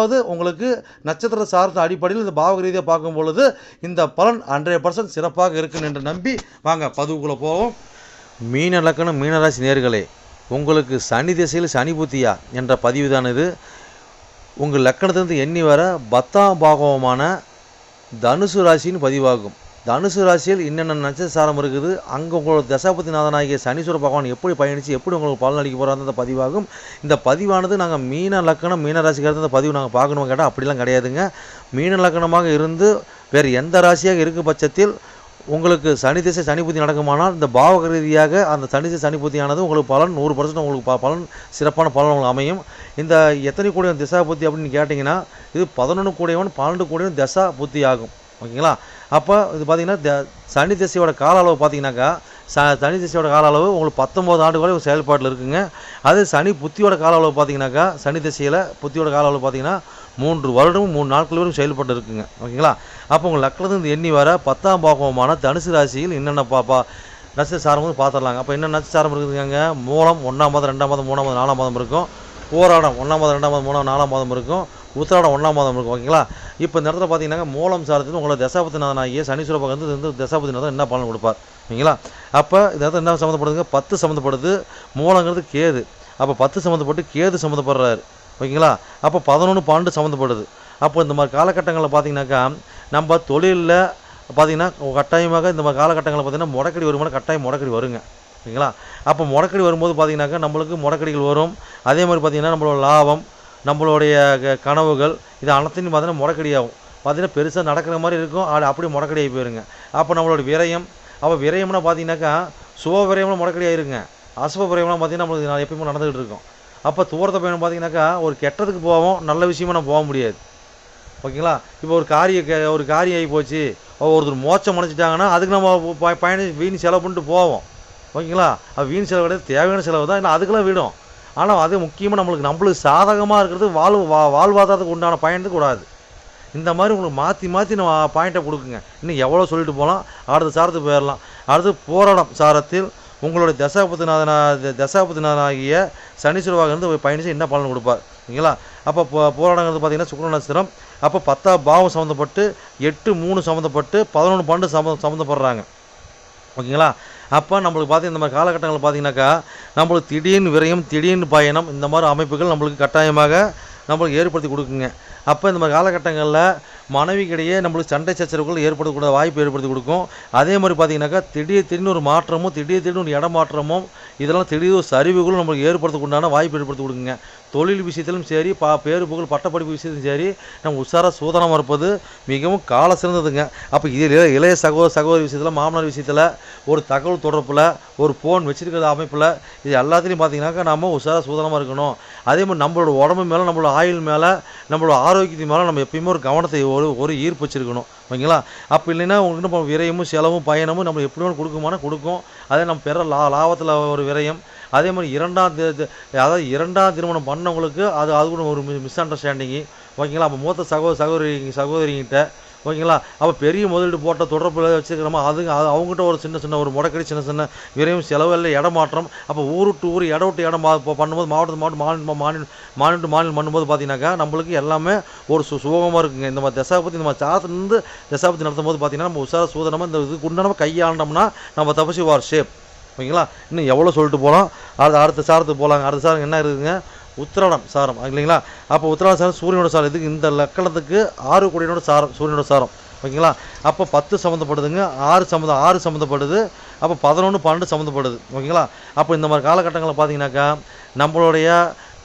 அதாவது உங்களுக்கு நட்சத்திர சார்ந்த அடிப்படையில் இந்த பாவக ரீதியாக பார்க்கும் பொழுது இந்த பலன் ஹண்ட்ரட் பர்சன்ட் சிறப்பாக இருக்குன்னு என்று நம்பி வாங்க பதிவுக்குள்ளே போவோம். மீன லக்கணம் மீனராசி நேர்களே உங்களுக்கு சனி திசையில் சனி புத்தியா என்ற பதிவு தான் இது உங்கள் லக்கணத்திலிருந்து எண்ணி வர பத்தாம் பாகவமான தனுசு ராசின்னு பதிவாகும். தனுசு ராசியில் என்னென்ன நட்சத்திரம் இருக்குது? அங்கே உங்களோட தசாபதிநாதனாகிய சனீஸ்வர பகவான் எப்படி பயணித்து எப்படி உங்களுக்கு பலன் அளிக்க போகிறாங்க அந்த பதிவாகும். இந்த பதிவானது நாங்கள் மீன லக்கணம் மீன ராசிக்காரது இந்த பதிவு நாங்கள் பார்க்கணும் கேட்டால் அப்படிலாம் கிடையாதுங்க. மீன லக்கணமாக இருந்து வேறு எந்த ராசியாக இருக்கும் பட்சத்தில் உங்களுக்கு சனி திசை சனி புத்தி நடக்குமானால் இந்த பாவக ரீதியாக அந்த சனி திசை சனி புத்தியானது உங்களுக்கு பலன் நூறு பர்சன்ட் உங்களுக்கு ப- பலன் சிறப்பான பலன் உங்களுக்கு அமையும். இந்த எத்தனை கூடிய திசா புத்தி அப்படின்னு கேட்டிங்கன்னா இது பதினொன்று கூடியவன் பன்னெண்டு கூடியவன் தசா புத்தி ஆகும் ஓகேங்களா? அப்போ இது பார்த்தீங்கன்னா த- சனி திசையோட கால அளவு பார்த்தீங்கன்னாக்கா ச சனி திசையோட கால அளவு உங்களுக்கு பத்தொம்போது ஆண்டு வரை செயல்பாட்டில் இருக்குங்க. அது சனி புத்தியோட கால அளவு பார்த்தீங்கன்னாக்கா சனி திசையில் புத்தியோட கால அளவு பார்த்தீங்கன்னா மூன்று வருடமும் மூணு நாட்கள் வரைக்கும் செயல்பட்டு இருக்குங்க. ஓகேங்களா? அப்போ உங்கள் லக்னத்துலேருந்து எண்ணி வர பத்தாம் பாகமான தனுசு ராசியில் என்னென்ன பாப்பா? நட்சத்திரம் வந்து பார்த்துடலாங்க அப்போ என்ன நட்சத்திரம் இருக்குதுங்க மூலம் ஒன்றாம் மாதம் ரெண்டாம் மாதம் மூணாம் மாதம் நாலாம் மாதம் இருக்கும். போராடம் ஒன்றாம் மாதம் ரெண்டாம் மாதம் மூணாம் நாலாம் மாதம் இருக்கும். உத்திராடம் ஒன்றாம் மாதம் இருக்கும் ஓகேங்களா? இப்போ இந்த இடத்துல பார்த்தீங்கன்னா மூலம் சாரத்தில் உங்களை தசாபதிநாதனாகிய சனீஸ்வர பகவான் வந்து இந்த தசாபதிநாதன் என்ன பலன் கொடுப்பார் ஓகேங்களா? அப்போ இந்த இடத்துல என்ன சம்மந்தப்படுதுங்க? பத்து சம்மந்தப்படுது. மூலங்கிறது கேது. அப்போ பத்து சம்மந்தப்பட்டு கேது சம்மந்தப்படுறாரு ஓகேங்களா? அப்போ பதினொன்று பன்னெண்டு சம்மந்தப்படுது. அப்போ இந்த மாதிரி காலகட்டங்களில் பார்த்தீங்கன்னாக்கா நம்ம தொழிலில் பார்த்தீங்கன்னா கட்டாயமாக இந்த மாதிரி காலகட்டங்களில் பார்த்தீங்கன்னா முடக்கடி வருமானம் கட்டாயம் முடக்கடி வருங்க ஓகேங்களா? அப்போ முடக்கடி வரும்போது பார்த்தீங்கன்னாக்கா நம்மளுக்கு முடக்கடிகள் வரும். அதே மாதிரி பார்த்தீங்கன்னா நம்மளோட லாபம் நம்மளுடைய க- கனவுகள் இது அனைத்தையும் பார்த்தீங்கன்னா முடக்கடி ஆகும் பார்த்தீங்கன்னா பெருசாக நடக்கிற மாதிரி இருக்கும். அது அப்படியே முடக்கடி ஆகி போயிருங்க. அப்போ நம்மளோட விரயம் அப்போ விரயம்னா பார்த்தீங்கன்னாக்கா சுப விரயம்னா முடக்கடி அசுப விரயம்லாம் பார்த்தீங்கன்னா நம்மளுக்கு எப்பயுமே நடந்துகிட்டு இருக்கும். அப்போ தூரத்தை பயணம் பார்த்தீங்கன்னாக்கா ஒரு கெட்டதுக்கு போவோம் நல்ல விஷயமா நம்ம போக முடியாது. ஓகேங்களா? இப்போ ஒரு காரிய ஒரு காரியம் ஆகி போச்சு ஒருத்தர் மோச்சம் முனைச்சிட்டாங்கன்னா அதுக்கு நம்ம ப- வீண் செலவு பண்ணிட்டு போவோம். ஓகேங்களா? அது வீண் செலவு கிடையாது தேவையான செலவு தான். இல்லை அதுக்கெல்லாம் விடும். ஆனால் அது முக்கியமாக நம்மளுக்கு நம்மளுக்கு சாதகமாக இருக்கிறது வாழ்வு வா வாழ்வாதாரத்துக்கு உண்டான பயணத்துக்கு கூடாது இந்த மாதிரி உங்களுக்கு மாற்றி மாற்றி நம்ம பாயிண்ட்டை கொடுக்குங்க. இன்னும் எவ்வளோ சொல்லிட்டு போகலாம் அடுத்த சாரத்துக்கு போயிடலாம். அடுத்து போராடம் சாரத்தில் உங்களுடைய தசாபதிநாதனா தசாபத்தினாதனாகிய சனீஸ்வரவாக இருந்து பயணிச்சு என்ன பலன் கொடுப்பார்? ஓகேங்களா அப்போ போ போராடங்கிறது பார்த்தீங்கன்னா சுக்கிர நட்சத்திரம். அப்போ பத்தா பாவம் சம்மந்தப்பட்டு எட்டு மூணு சம்மந்தப்பட்டு பதினொன்று பன்னெண்டு சம்ம சம்மந்தப்படுறாங்க ஓகேங்களா? அப்போ நம்மளுக்கு பார்த்து இந்த மாதிரி காலகட்டங்களில் பார்த்தீங்கன்னாக்கா நம்மளுக்கு திடீர்னு விரயம் திடீர்னு பயணம் இந்த மாதிரி அமைப்புகள் நம்மளுக்கு கட்டாயமாக நம்மளுக்கு ஏற்படுத்தி கொடுக்குங்க. அப்போ இந்த மாதிரி காலகட்டங்களில் மனைவிக்கிடையே நம்மளுக்கு சண்டை சச்சரவுகள் ஏற்படக்கூடிய வாய்ப்பு ஏற்படுத்தி கொடுக்கும். அதே மாதிரி பார்த்தீங்கன்னாக்கா திடீர் திடீர்னு ஒரு மாற்றமும் திடீர் திடீர்னு ஒரு இடமாற்றமும் இதெல்லாம் திடீர் ஒரு சரிவுகளும் நம்மளுக்கு ஏற்படுத்தக்கு உண்டான வாய்ப்பு ஏற்படுத்தி கொடுக்குங்க. தொழில் விஷயத்திலும் சரி பா பேரு புகழ் பட்டப்படிப்பு விஷயத்திலும் சரி நம்ம உஷாராக சூதனமாக இருப்பது மிகவும் கால சிறந்ததுங்க. அப்போ இது இளைய- இளைய சகோதர சகோதரி விஷயத்தில் மாமனார் விஷயத்தில் ஒரு தகவல் தொடர்பில் ஒரு ஃபோன் வச்சிருக்கிற அமைப்பில் இது எல்லாத்துலேயும் பார்த்தீங்கன்னாக்கா நம்ம உஷாராக சூதனமாக இருக்கணும். அதே மாதிரி நம்மளோட உடம்பு மேலே நம்மளோட ஆயுள் மேலே நம்மளோட ஆரோக்கியத்து மேலே நம்ம எப்பயுமே ஒரு கவனத்தை ஒரு ஒரு ஈர்ப்பு வச்சிருக்கணும். ஓகேங்களா? அப்போ இல்லைன்னா உங்களுக்கு நம்ம விரயமும் செலவும் பயணமும் நம்ம எப்படி ஒன்று கொடுக்குமானா கொடுக்கும். அதே நம்ம பெற லா லாபத்தில் ஒரு விரயம். அதே மாதிரி இரண்டாம் அதாவது இரண்டாம் திருமணம் பண்ணவங்களுக்கு அது அது கூட ஒரு மிஸ் அண்டர்ஸ்டாண்டிங்கு ஓகேங்களா? அப்போ மூத்த சகோ சகோதரி சகோதரிங்கிட்ட ஓகேங்களா? அப்போ பெரிய முதலீடு போட்ட தொடர்பில் வச்சுக்கிறோமா அது அது அவங்ககிட்ட ஒரு சின்ன சின்ன ஒரு முடக்கடி சின்ன சின்ன விரைவும் செலவு இல்லை இடமாற்றம். அப்போ ஊர் விட்டு ஊர் இடம் விட்டு இடம் இப்போ பண்ணும்போது மாவட்டத்து மாவட்டம் மாநிலம் மாநிலம் மாநிலம் மாநிலம் பண்ணும்போது பார்த்தீங்கன்னாக்கா நம்மளுக்கு எல்லாமே ஒரு சு சுகமாக இருக்குங்க. இந்த மாதிரி தசாபத்தி இந்த மாதிரி சாத்திலிருந்து தசாபத்தி நடத்தும் போது பார்த்தீங்கன்னா நம்ம உஷார சூதனமாக இந்த இதுக்கு உண்டான கையாண்டோம்னா நம்ம தப்பசி வார் ஷேப். ஓகேங்களா? இன்னும் எவ்வளோ சொல்லிட்டு போகலாம் அடுத்த அடுத்த சாரத்துக்கு போகலாங்க அடுத்த சாரம் என்ன இருக்குதுங்க உத்திராடம் சாரம் இல்லைங்களா? அப்போ உத்திராடம் சாரம் சூரியனோட சாரம். இதுக்கு இந்த லக்கணத்துக்கு ஆறு கோடியோட சாரம் சூரியனோட சாரம். ஓகேங்களா? அப்போ பத்து சம்மந்தப்படுதுங்க ஆறு சம்மந்தம் ஆறு சம்மந்தப்படுது அப்போ பதினொன்று பன்னெண்டு சம்மந்தப்படுது ஓகேங்களா? அப்போ இந்த மாதிரி காலகட்டங்களில் பார்த்தீங்கன்னாக்கா நம்மளுடைய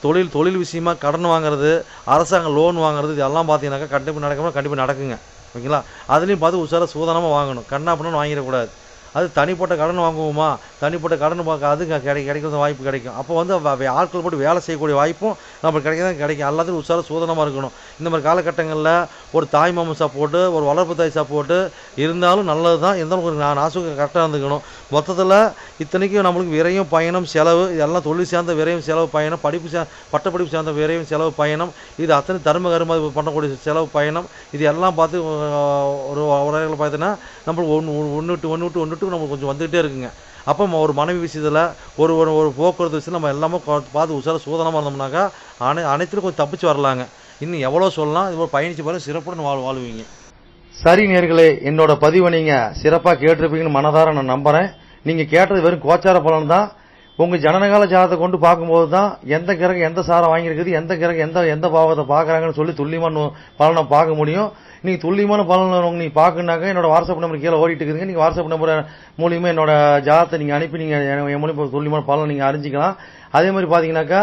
தொழில் தொழில் விஷயமாக கடன் வாங்குறது அரசாங்க லோன் வாங்குறது இது எல்லாம் பார்த்தீங்கன்னாக்கா கண்டிப்பாக நடக்கணும் கண்டிப்பாக நடக்குங்க. ஓகேங்களா? அதுலேயும் பார்த்து உஷாராக சூதானமாக வாங்கணும். கண்ணா அப்படின்னு வாங்கிடக்கூடாது. அது தனிப்பட்ட கடன் வாங்குவோமா தனிப்பட்ட கடன் பார்க்க அது கிடை கிடைக்கிறது வாய்ப்பு கிடைக்கும் அப்போ வந்து ஆட்கள் போட்டு வேலை செய்யக்கூடிய வாய்ப்பும் நம்மளுக்கு கிடைக்க தான் கிடைக்கும் எல்லாத்துக்கும் உஷார சூதனமாக இருக்கணும் இந்த மாதிரி காலகட்டங்களில் ஒரு தாய் மாமன் சப்போர்ட்டு ஒரு வளர்ப்பு தாய் சப்போர்ட்டு இருந்தாலும் நல்லது தான் இருந்தாலும் ஒரு நான் நாசுக்கு கரெக்டாக இருந்துக்கணும் மொத்தத்தில் இத்தனைக்கும் நம்மளுக்கு விரையும் பயணம் செலவு இதெல்லாம் தொழில் சேர்ந்த விரையும் செலவு பயணம் படிப்பு சே பட்டப்படிப்பு சேர்ந்த விரையும் செலவு பயணம் இது அத்தனை தர்ம கரும பண்ணக்கூடிய செலவு பயணம் இது எல்லாம் பார்த்து ஒரு உரைகளை பார்த்தீங்கன்னா நம்மளுக்கு ஒன்று ஒன்று விட்டு ஒன்று விட்டு ஒன்று விட்டு நம்ம கொஞ்சம் வந்துகிட்டே இருக்குங்க. அப்போ ஒரு மனைவி விஷயத்தில் ஒரு ஒரு ஒரு போக்குவரத்து விஷயத்தில் நம்ம எல்லாமே பார்த்து உசார சூதனமாக இருந்தோம்னாக்கா அனை அனைத்திலும் கொஞ்சம் தப்பிச்சு வரலாங்க. இன்னும் எவ்வளோ சொல்லலாம் இது பயணிச்சு பாருங்க சிறப்புடன் வாழ் வாழ்வீங்க. சரி நேர்களே என்னோட பதிவை நீங்கள் சிறப்பாக கேட்டிருப்பீங்கன்னு மனதார நான் நம்புகிறேன் நீங்கள் கேட்டது வெறும் கோச்சார பலன் தான். உங்க ஜனனகால ஜாதத்தை கொண்டு பார்க்கும்போது தான் எந்த கிரகம் எந்த சாரம் வாங்கியிருக்குது எந்த கிரகம் எந்த எந்த பாவத்தை பார்க்குறாங்கன்னு சொல்லி துல்லியமான பலனை பார்க்க முடியும். நீங்க துல்லியமான பலன் நீங்க பார்க்கணுனாக்க என்னோட வாட்ஸ்அப் நம்பர் கீழே ஓடிட்டு இருக்குதுங்க. நீங்க வாட்ஸ்அப் நம்பர் மூலியமா என்னோட ஜாதத்தை நீங்க அனுப்பி நீங்க என் என் மூலியமா துல்லியமான பலனை நீங்க அறிஞ்சிக்கலாம். அதே மாதிரி பாத்தீங்கன்னாக்கா